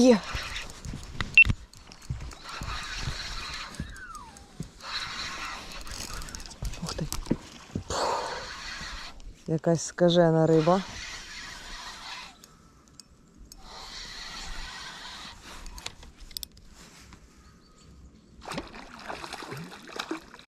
Є. Ух ти. Якась скажена риба.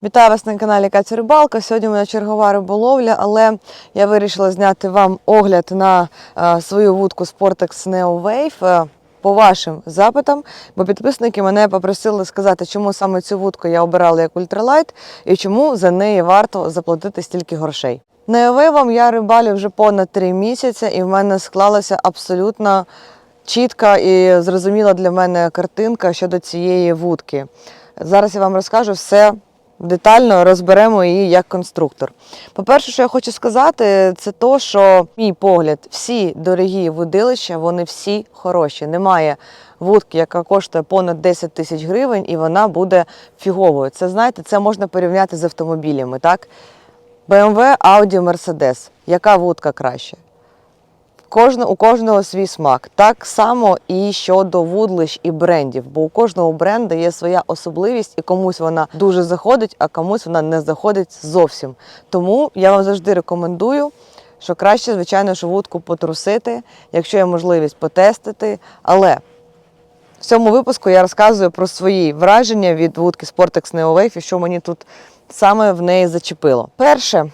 Вітаю вас на каналі Катя Рибалка. Сьогодні у мене чергова риболовля, але я вирішила зняти вам огляд на е, свою вудку Sportex Neo Wave. По вашим запитам, бо підписники мене попросили сказати, чому саме цю вудку я обирала як ультралайт і чому за неї варто заплатити стільки грошей. Неовейвом я рибалю вже понад три місяці, і в мене склалася абсолютно чітка і зрозуміла для мене картинка щодо цієї вудки. Зараз я вам розкажу все детально, розберемо її як конструктор. По-перше, що я хочу сказати, це то, що мій погляд, всі дорогі водилища, вони всі хороші. Немає вудки, яка коштує понад 10 тисяч гривень, і вона буде фіговою. Це знаєте, це можна порівняти з автомобілями, так? BMW, Audi, Mercedes. Яка вудка краще? Кожне, у кожного свій смак. Так само і щодо вудлищ і брендів, бо у кожного бренду є своя особливість, і комусь вона дуже заходить, а комусь вона не заходить зовсім. Тому я вам завжди рекомендую, що краще, звичайно, що вудку потрусити, якщо є можливість потестити. Але в цьому випуску я розказую про свої враження від вудки Sportex Neo Wave і що мені тут саме в неї зачепило. Перше,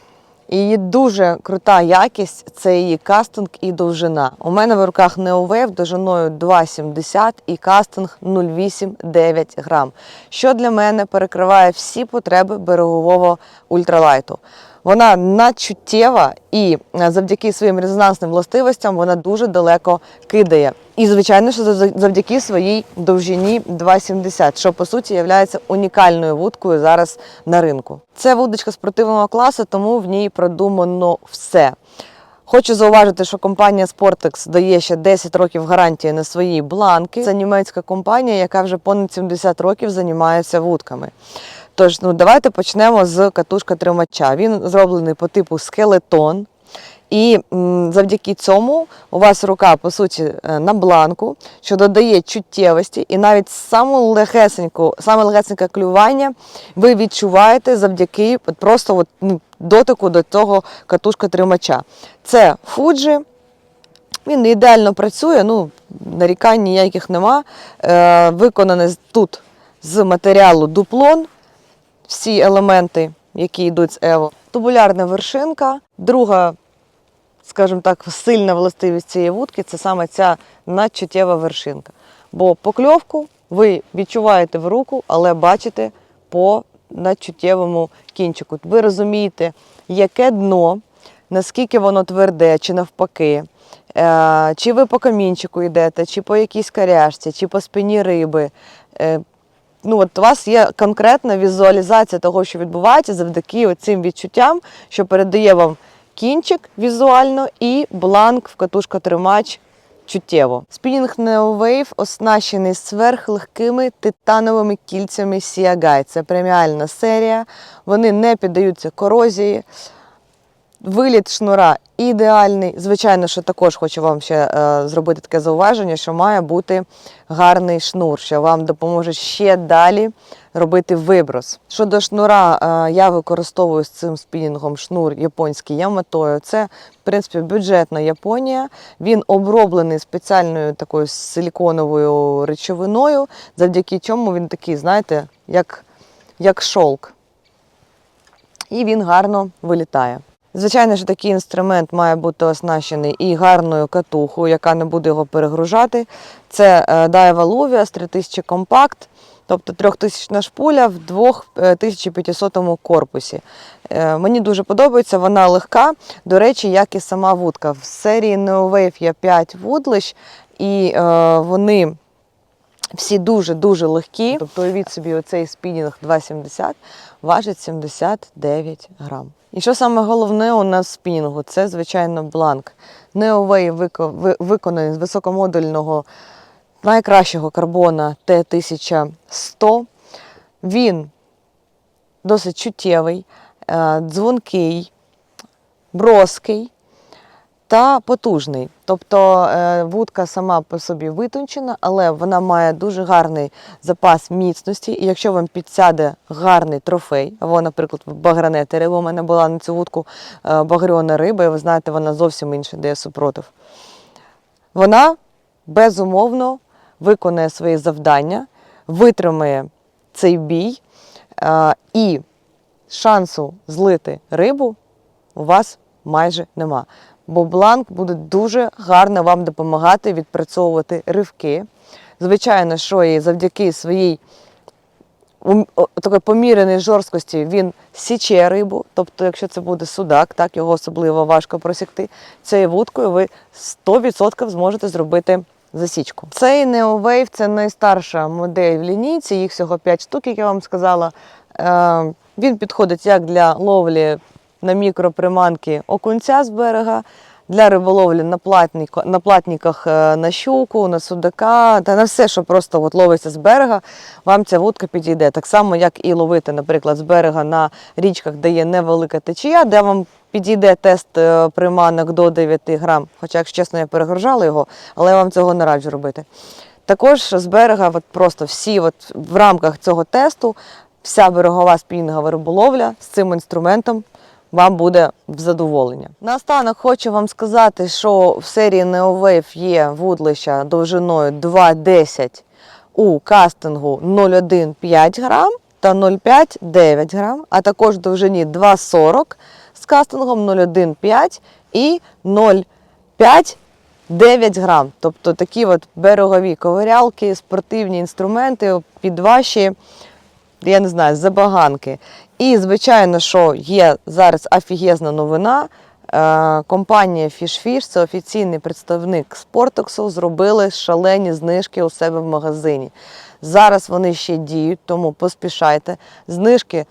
її дуже крута якість це її кастинг і довжина. У мене в руках Неовев довжиною 2,70 і кастинг 0,8-9 грам, що для мене перекриває всі потреби берегового ультралайту. Вона надчуттєва і е, завдяки своїм резонансним властивостям вона дуже далеко кидає. І, звичайно, що завдяки своїй довжині 2,70, що по суті є унікальною вудкою зараз на ринку. Це вудочка спортивного класу, тому в ній продумано все. Хочу зауважити, що компанія Sportex дає ще 10 років гарантії на свої бланки. Це німецька компанія, яка вже понад 70 років займається вудками. Тож, ну давайте почнемо з катушка тримача. Він зроблений по типу скелетон. І завдяки цьому у вас рука, по суті, е, на бланку, що додає чуттєвості, і навіть саму легесеньку, саме легесеньке клювання ви відчуваєте завдяки просто от, ну, дотику до цього катушка тримача. Це Fuji, він ідеально працює, ну, нарікань ніяких нема. Е, виконаний тут з матеріалу дуплон, всі елементи, які йдуть з Ево. Тубулярна вершинка. Друга, скажімо так, сильна властивість цієї вудки це саме ця надчуттєва вершинка. Бо покльовку ви відчуваєте в руку, але бачите по надчуттєвому кінчику. Ви розумієте, яке дно, наскільки воно тверде, чи навпаки. Е, Чи ви по камінчику йдете, чи по якійсь коряшці, чи по спині риби. Ну, от у вас є конкретна візуалізація того, що відбувається завдяки цим відчуттям, що передає вам кінчик візуально і бланк в катушка-тримач чуттєво. Спінінг Neo оснащений сверхлегкими титановими кільцями CIAGAI. Це преміальна серія. Вони не піддаються корозії. Виліт шнура ідеальний. Звичайно, що також хочу вам ще е, зробити таке зауваження, що має бути гарний шнур, що вам допоможе ще далі робити виброс. Щодо шнура, е, я використовую з цим спінінгом шнур японський Яматою. Це, в принципі, бюджетна Японія. Він оброблений спеціальною такою силіконовою речовиною, завдяки чому він такий, знаєте, як, як шовк. І він гарно вилітає. Звичайно, що такий інструмент має бути оснащений і гарною катухою, яка не буде його перегружати. Це е, Daiwa Luvias 3000 Compact, тобто 3000 шпуля в 2500 корпусі. Е, Мені дуже подобається, вона легка. До речі, як і сама вудка. В серії Neo Wave є 5 вудлищ, і е, вони всі дуже-дуже легкі. Тобто уявіть собі, оцей спінінг 2,70 важить 79 грам. І що саме головне у нас в спінінгу? Це, звичайно, бланк. Neoway виконаний з високомодульного найкращого карбона Т1100. Він досить чуттєвий, е, дзвонкий, броский. Та потужний. Тобто е, вудка сама по собі витончена, але вона має дуже гарний запас міцності. І якщо вам підсяде гарний трофей, або, наприклад, багряне дерево, у мене була на цю вудку е, риба, і ви знаєте, вона зовсім інша дає супротив. Вона безумовно виконає свої завдання, витримає цей бій, е, і шансу злити рибу у вас майже нема. Бо бланк буде дуже гарно вам допомагати відпрацьовувати ривки. Звичайно, що і завдяки своїй такої поміряної жорсткості він січе рибу. Тобто, якщо це буде судак, так його особливо важко просікти. Цією вудкою ви 100% зможете зробити засічку. Цей NeoWave – це найстарша модель в лінійці, їх всього 5 штук, як я вам сказала. Е, Він підходить як для ловлі на мікроприманки окунця з берега, для риболовлі на, платніко, на платниках е, на щуку, на судака та на все, що просто от ловиться з берега, вам ця вудка підійде. Так само, як і ловити, наприклад, з берега на річках, де є невелика течія, де вам підійде тест е, приманок до 9 грам. Хоча, якщо чесно, я перегружала його, але я вам цього не раджу робити. Також з берега, от просто всі от в рамках цього тесту, вся берегова спінінгова риболовля з цим інструментом вам буде в задоволення. Наостанок хочу вам сказати, що в серії NeoWave є вудлища довжиною 2,10 у кастингу 0,1,5 грам та 0,5-9 грам, а також в довжині 2,40 з кастингом 0,1,5 і 0,5 9 грам. Тобто такі от берегові ковирялки, спортивні інструменти під ваші, я не знаю, забаганки. І, звичайно, що є зараз офігезна новина. Е, Компанія FishFish, це офіційний представник Спортексу, зробили шалені знижки у себе в магазині. Зараз вони ще діють, тому поспішайте. Знижки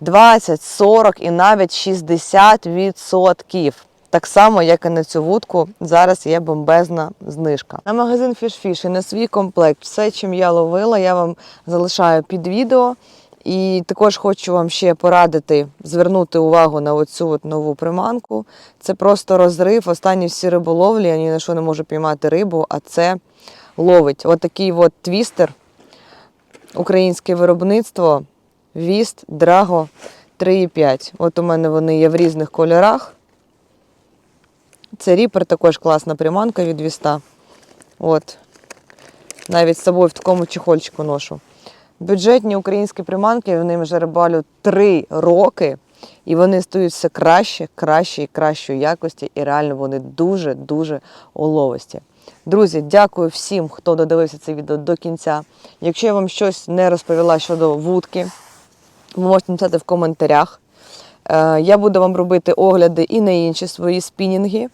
20, 40 і навіть 60%. Так само, як і на цю вудку, зараз є бомбезна знижка. На магазин FishFish і на свій комплект, все, чим я ловила, я вам залишаю під відео. І також хочу вам ще порадити звернути увагу на оцю от нову приманку. Це просто розрив. Останні всі риболовлі, я ні на що не можу піймати рибу, а це ловить. Отакий от твістер, українське виробництво, Віст, Драго 3,5. От у мене вони є в різних кольорах. Це ріпер також класна приманка від Віста. От. Навіть з собою в такому чехольчику ношу. Бюджетні українські приманки, вони вже рибалю 3 роки, і вони стають все краще, краще і кращої якості, і реально вони дуже-дуже уловисті. Друзі, дякую всім, хто додивився це відео до кінця. Якщо я вам щось не розповіла щодо вудки, ви можете написати в коментарях. Е, Я буду вам робити огляди і на інші свої спінінги.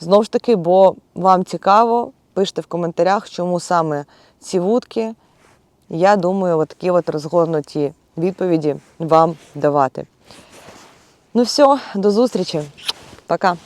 Знову ж таки, бо вам цікаво, пишіть в коментарях, чому саме ці вудки. Я думаю, такі от розгорнуті відповіді вам давати. Ну все, до зустрічі. Пока.